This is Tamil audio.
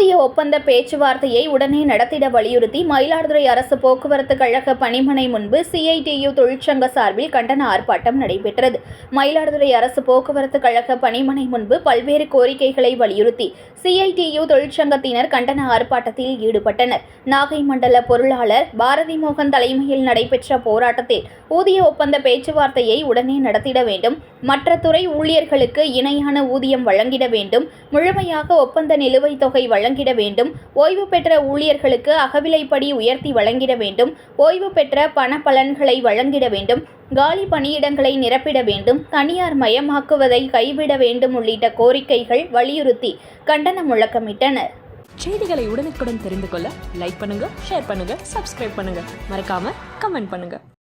ஒப்பந்த பேச்சுவார்த்தையை உடனே நடத்திட வலியுறுத்தி மயிலாடுதுறை அரசு போக்குவரத்து கழக பணிமனை முன்பு சிஐடியு தொழிற்சங்க சார்பில் கண்டன ஆர்ப்பாட்டம் நடைபெற்றது. மயிலாடுதுறை அரசு போக்குவரத்து கழக பணிமனை முன்பு பல்வேறு கோரிக்கைகளை வலியுறுத்தி சிஐடியு தொழிற்சங்கத்தினர் கண்டன ஆர்ப்பாட்டத்தில் ஈடுபட்டனர். நாகை மண்டல பொருளாளர் பாரதி மோகன் தலைமையில் நடைபெற்ற போராட்டத்தில் ஊதிய ஒப்பந்த பேச்சுவார்த்தையை உடனே நடத்திட வேண்டும். மற்ற துறை ஊழியர்களுக்கு இணையான ஊதியம் வழங்கிட வேண்டும். முழுமையாக ஒப்பந்த நிலுவைத் தொகை வழங்கிட வேண்டும். ஓய்வு பெற்ற ஊழியர்களுக்கு அகவிலைப்படி உயர்த்தி வழங்கிட வேண்டும். ஓய்வு பெற்ற பண பலன்களை வழங்கிட வேண்டும். காலி பணியிடங்களை நிரப்பிட வேண்டும். தனியார் மயமாக்குவதை கைவிட வேண்டும் உள்ளிட்ட கோரிக்கைகள் வலியுறுத்தி கண்டன முழக்கமிட்டனர். செய்திகளை உடனுக்குடன் தெரிந்து கொள்ள லைக் பண்ணுங்க ஷேர் பண்ணுங்க சப்ஸ்கிரைப் பண்ணுங்க. மறக்காம கமெண்ட் பண்ணுங்க.